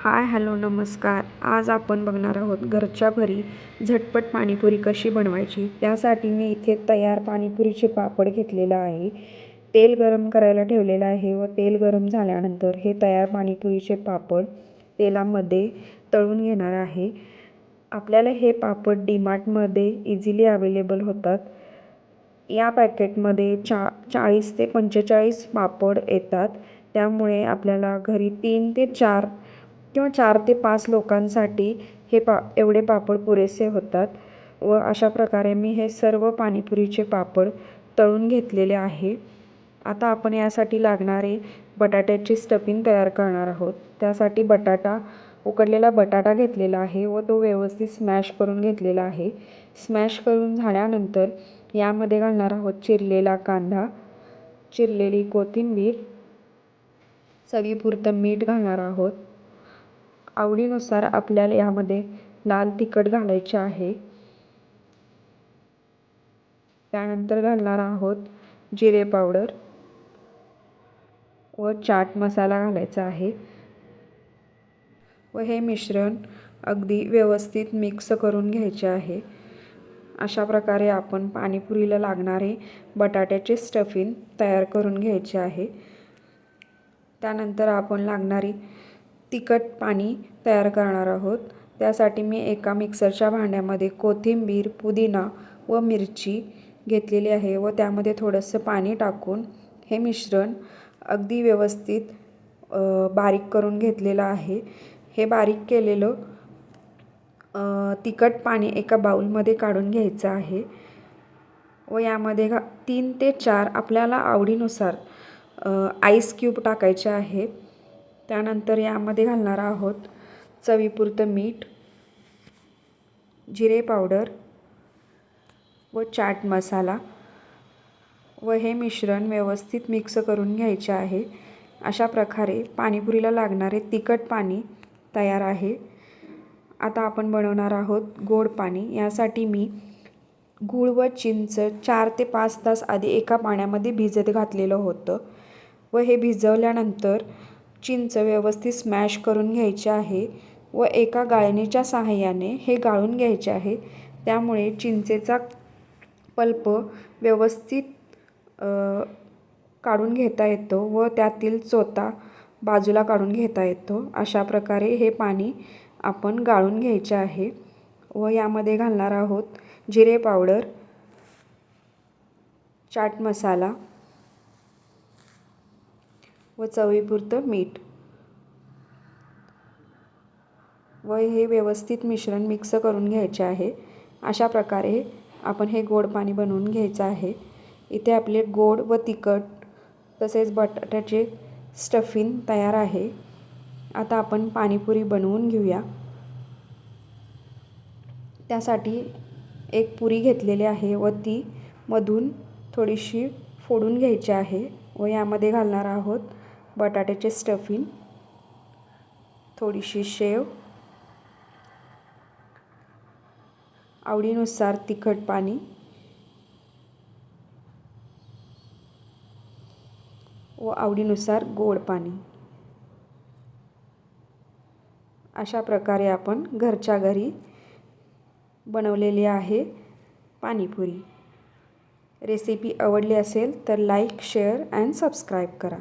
Hi hello नमस्कार. आज आपण बघणार आहोत घरच्या घरी झटपट पाणीपुरी कशी बनवायची? त्यासाठी मी इथे तयार पाणीपुरीचे पापड घेतलेलं आहे. तेल गरम करायला ठेवलेलं आहे व तेल गरम झाल्यानंतर हे तयार पाणीपुरीचे पापड तेलामध्ये तळून घेणार आहे. आपल्याला हे पापड डीमार्टमध्ये इझिली अवेलेबल होतात. या पॅकेटमध्ये चा चाळीस ते पंचेचाळीस पापड येतात. त्यामुळे आपल्याला घरी तीन ते चार किंवा चार ते पाच लोकांसाठी हे पा एवढे पापड पुरेसे होतात व अशा प्रकारे मी हे सर्व पाणीपुरीचे पापड तळून घेतलेले आहे. आता आपण यासाठी लागणारे बटाट्याची स्टफिंग तयार करणार आहोत. त्यासाठी बटाटा उकडलेला बटाटा घेतलेला आहे व तो व्यवस्थित स्मॅश करून घेतलेला आहे. स्मॅश करून झाल्यानंतर यामध्ये घालणार आहोत चिरलेला कांदा चिरलेली कोथिंबीर चवीपुरतं मीठ घालणार आहोत. आवडीनुसार आपल्याला यामध्ये लाल तिखट घालायचे आहे. त्यानंतर घालणार आहोत जिरे पावडर व चाट मसाला घालायचा आहे. व हे मिश्रण अगदी व्यवस्थित मिक्स करून घ्यायचे आहे. अशा प्रकारे आपण पाणीपुरीला लागणारे बटाट्याचे स्टफिंग तयार करून घ्यायचे आहे. त्यानंतर आपण लागणारी तिखट पाणी तयार करणार आहोत. त्यासाठी मी एका मिक्सरच्या भांड्यामध्ये कोथिंबीर पुदिना व मिरची घेतलेली आहे व त्यामध्ये थोडंसं पाणी टाकून हे मिश्रण अगदी व्यवस्थित बारीक करून घेतलेलं आहे. हे बारीक केलेलं तिखट पाणी एका बाऊलमध्ये काढून घ्यायचं आहे व यामध्ये घा तीन ते चार आपल्याला आवडीनुसार आईस क्यूब टाकायचे आहेत त्यानंतर यामध्ये घालणार आहोत चवीपुरतं मीठ जिरे पावडर व चाट मसाला. व हे मिश्रण व्यवस्थित मिक्स करून घ्यायचे आहे. अशा प्रकारे पाणीपुरीला लागणारे तिखट पाणी तयार आहे. आता आपण बनवणार आहोत गोड पाणी. यासाठी मी गूळ व चिंच चार ते पाच तास आधी एका पाण्यामध्ये भिजत घातलेलं होतं. व हे भिजवल्यानंतर चिंच व्यवस्थित स्मॅश करून घ्यायचे आहे व एका गाळणीच्या सहाय्याने हे गाळून घ्यायचे आहे. त्यामुळे चिंचेचा पल्प व्यवस्थित काढून घेता येतो व त्यातील चोथा बाजूला काढून घेता येतो. अशा प्रकारे हे पाणी आपण गाळून घ्यायचे आहे व यामध्ये घालणार आहोत जिरे पावडर चाट मसाला व चवीपुरतं मीठ. व हे व्यवस्थित मिश्रण मिक्स करून घ्यायचे आहे. अशा प्रकारे आपण हे गोड पाणी बनवून घ्यायचं आहे. इथे आपले गोड व तिखट तसेच बटाट्याचे स्टफिंग तयार आहे. आता आपण पाणीपुरी बनवून घेऊया. त्यासाठी एक पुरी घेतलेली आहे व ती मधून थोडीशी फोडून घ्यायची आहे व यामध्ये घालणार आहोत बटाट्याचे स्टफिंग थोडीशी शेव आवडीनुसार तिखट पाणी व आवडीनुसार गोड पाणी. अशा प्रकारे आपण घरच्या घरी बनवलेली आहे पाणीपुरी. रेसिपी आवडली असेल तर लाईक शेअर अँड सबस्क्राईब करा.